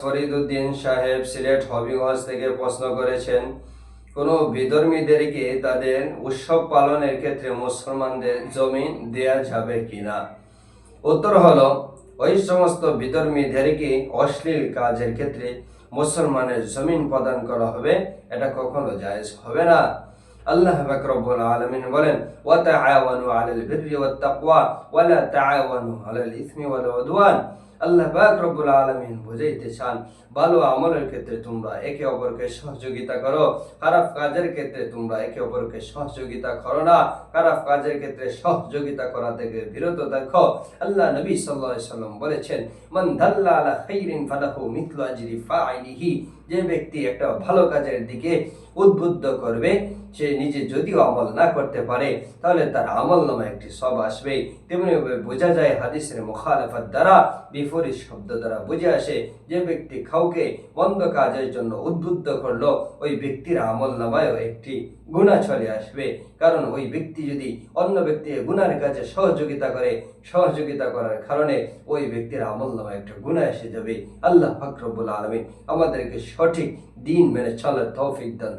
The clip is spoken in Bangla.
ফরিদুদ্দিন সাহেব সিলেট হবিগঞ্জ থেকে প্রশ্ন করেছেন, কোনো বিধর্মীদেরকে তাদের উৎসব পালনের ক্ষেত্রে মুসলমানদের জমিন দেয়া যাবে কিনা? উত্তর হলো, ওই সমস্ত বিধর্মীদেরকে অশ্লীল কাজের ক্ষেত্রে মুসলমানের জমিন প্রদান করা হবে, এটা কখনো জায়েজ হবে না। আল্লাহ পাক রব্বুল আলামিন বলেন, ওয়া তাআওয়ানু আলাল বিররি ওয়াত তাকওয়া, ওয়া লা ইসমি ওয়াল উদওয়ান। আল্লাহ পাক রব্বুল আলামিন বুঝাইতে চান, ভালো আমলের ক্ষেত্রে তোমরা একে অপরকে সহযোগিতা করো, খারাপ কাজের ক্ষেত্রে তোমরা একে অপরকে সহযোগিতা করো না, খারাপ কাজের ক্ষেত্রে সহযোগিতা করা থেকে বিরত দেখো আল্লাহ নবী আলাইহি সাল্লাম বলেছেন, মান দাল্লা আলা খাইরিন ফালাহু মিথলু আজরি ফাইলিহি যে ব্যক্তি একটা ভালো কাজের দিকে উদ্বুদ্ধ করবে, সে নিজে যদিও আমল না করতে পারে, তাহলে তার আমল নামে একটি সব আসবে তেমনি বোঝা যায় হাদিসের মুখালাফাত দ্বারা বিপরীত শব্দ দ্বারা বুঝে আসে যে ব্যক্তি কাউকে মন্দ কাজের জন্য উদ্বুদ্ধ করল, ওই ব্যক্তির আমল নামায়ও একটি গুণা চলে আসবে কারণ ওই ব্যক্তি যদি অন্য ব্যক্তি গুণার কাজে সহযোগিতা করে, সহযোগিতা করার কারণে ওই ব্যক্তির আমল নামায় একটা গুণা এসে যাবে আল্লাহ ফাকরবুল আলমী আমাদেরকে সঠিক দিন মেনে চলার তৌফিক দান।